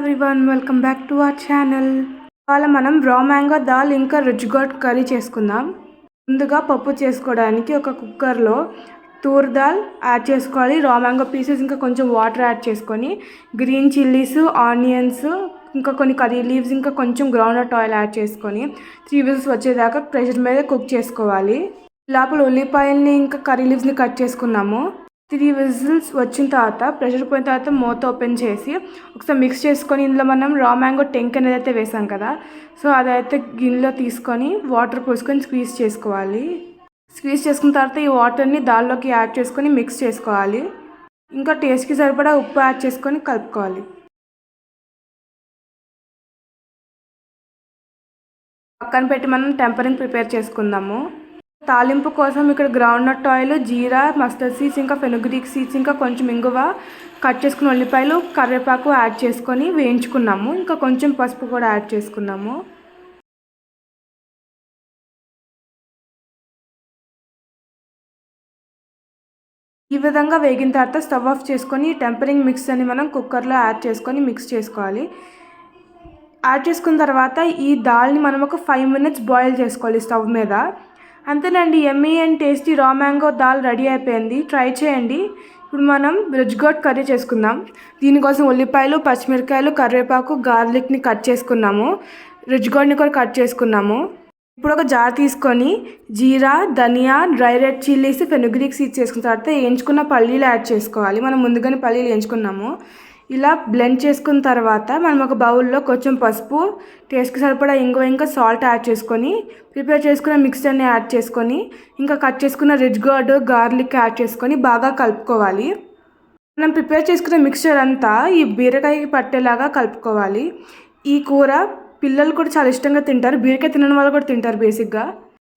Everyone welcome back to our channel ఇవాళ మనం రా మ్యాంగో దాల్ ఇంకా రుచిగోట్ కర్రీ చేసుకుందాం. ముందుగా పప్పు చేసుకోవడానికి ఒక కుక్కర్లో తూర్ దాల్ యాడ్ చేసుకోవాలి. రా మ్యాంగో పీసెస్ ఇంకా కొంచెం వాటర్ యాడ్ చేసుకొని గ్రీన్ చిల్లీస్ ఆనియన్స్ ఇంకా కొన్ని కర్రీ లీవ్స్ ఇంకా కొంచెం గ్రౌండ్నట్ ఆయిల్ యాడ్ చేసుకొని త్రీ విజిల్స్ వచ్చేదాకా ప్రెషర్ మీద కుక్ చేసుకోవాలి. లోపల ఉల్లిపాయల్ని ఇంకా కర్రీ లీవ్స్ని కట్ చేసుకున్నాము. త్రీ విజిల్స్ వచ్చిన తర్వాత ప్రెషర్ పోయిన తర్వాత మూత ఓపెన్ చేసి ఒకసారి మిక్స్ చేసుకొని ఇందులో మనం రా మ్యాంగో టెంక్ అనేది అయితే వేసాం కదా సో అదైతే గిన్నెలో తీసుకొని వాటర్ పోసుకొని స్క్వీజ్ చేసుకోవాలి. స్క్వీజ్ చేసుకున్న తర్వాత ఈ వాటర్ని దానిలోకి యాడ్ చేసుకొని మిక్స్ చేసుకోవాలి. ఇంకా టేస్ట్కి సరిపడా ఉప్పు యాడ్ చేసుకొని కలుపుకోవాలి. పక్కన పెట్టి మనం టెంపరింగ్ ప్రిపేర్ చేసుకుందాము. తాలింపు కోసం ఇక్కడ గ్రౌండ్ నట్ ఆయిల్ జీరా మస్టర్డ్ సీడ్స్ ఇంకా ఫెనుగ్రీక్ సీడ్స్ ఇంకా కొంచెం ఇంగువ కట్ చేసుకున్న ఉల్లిపాయలు కరివేపాకు యాడ్ చేసుకొని వేయించుకున్నాము. ఇంకా కొంచెం పసుపు కూడా యాడ్ చేసుకున్నాము. ఈ విధంగా వేగిన తర్వాత స్టవ్ ఆఫ్ చేసుకొని టెంపరింగ్ మిక్స్ అని మనం కుక్కర్లో యాడ్ చేసుకొని మిక్స్ చేసుకోవాలి. యాడ్ చేసుకున్న తర్వాత ఈ దాల్ని మనం ఒక ఫైవ్ మినిట్స్ బాయిల్ చేసుకోవాలి స్టవ్ మీద. అంతేనండి yummy and tasty raw mango dal ready అయిపోయింది. ట్రై చేయండి. ఇప్పుడు మనం రుజ్గోట్ కర్రీ చేసుకుందాం. దీనికోసం ఉల్లిపాయలు పచ్చిమిరకాయలు కరివేపాకు గార్లిక్ని కట్ చేసుకున్నాము. రుజ్గోడ్ని కూడా కట్ చేసుకున్నాము. ఇప్పుడు ఒక జార్ తీసుకొని jeera dhania dry red chillies fenugreek seeds వేసుకున్న తర్వాత వేయించుకున్న పల్లీలు యాడ్ చేసుకోవాలి. మనం ముందుగానే పల్లీలు వేయించుకున్నాము. ఇలా బ్లెండ్ చేసుకున్న తర్వాత మనం ఒక బౌల్లో కొంచెం పసుపు టేస్ట్కి సరిపడా ఇంకో ఇంకా సాల్ట్ యాడ్ చేసుకొని ప్రిపేర్ చేసుకున్న మిక్స్చర్ని యాడ్ చేసుకొని ఇంకా కట్ చేసుకున్న రిచ్ గార్డ్ గార్లిక్ యాడ్ చేసుకొని బాగా కలుపుకోవాలి. మనం ప్రిపేర్ చేసుకున్న మిక్స్చర్ అంతా ఈ బీరకాయకి పట్టేలాగా కలుపుకోవాలి. ఈ కూర పిల్లలు కూడా చాలా ఇష్టంగా తింటారు. బీరకాయ తినని వాళ్ళు కూడా తింటారు బేసిక్గా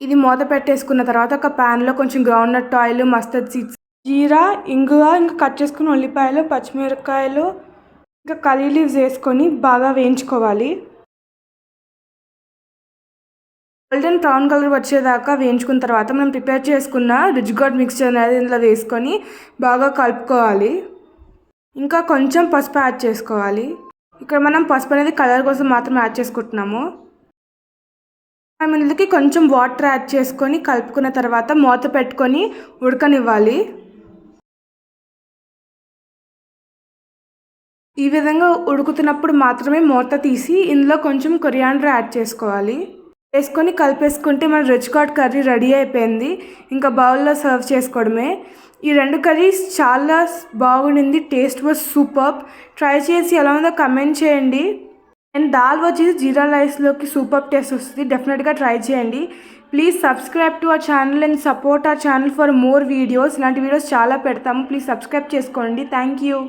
ఇది మూత పెట్టేసుకున్న తర్వాత ఒక ప్యాన్లో కొంచెం groundnut oil mustard seeds jeera ఇంగువ ఇంకా కట్ చేసుకున్న ఉల్లిపాయలు పచ్చిమిరపకాయలు ఇంకా కర్రీ లీవ్స్ వేసుకొని బాగా వేయించుకోవాలి. గోల్డెన్ బ్రౌన్ కలర్ వచ్చేదాకా వేయించుకున్న తర్వాత మనం ప్రిపేర్ చేసుకున్న రిచ్ గాడ్ మిక్స్చర్ అనేది ఇందులో వేసుకొని బాగా కలుపుకోవాలి. ఇంకా కొంచెం పసుపు యాడ్ చేసుకోవాలి. ఇక్కడ మనం పసుపు అనేది కలర్ కోసం మాత్రం యాడ్ చేసుకుంటున్నాము. మనం ఇందులోకి కొంచెం వాటర్ యాడ్ చేసుకొని కలుపుకున్న తర్వాత మూత పెట్టుకొని ఉడకనివ్వాలి. ఈ విధంగా ఉడుకుతున్నప్పుడు మాత్రమే మూత తీసి ఇందులో కొంచెం కొరియాండర్ యాడ్ చేసుకోవాలి. వేసుకొని కలిపేసుకుంటే మన రిచ్ కాట్ కర్రీ రెడీ అయిపోయింది. ఇంకా బౌల్లో సర్వ్ చేసుకోవడమే. ఈ రెండు కర్రీస్ చాలా బాగుండింది. టేస్ట్ వాజ్ సూపర్ ట్రై చేసి ఎలా ఉందో కమెంట్ చేయండి. అండ్ దాల్ వచ్చేసి జీరా రైస్లోకి సూపర్ టేస్ట్ వస్తుంది. డెఫినెట్గా ట్రై చేయండి. Please subscribe to our channel and support our channel for more videos ఇలాంటి వీడియోస్ చాలా పెడతాము. ప్లీజ్ సబ్స్క్రైబ్ చేసుకోండి. Thank you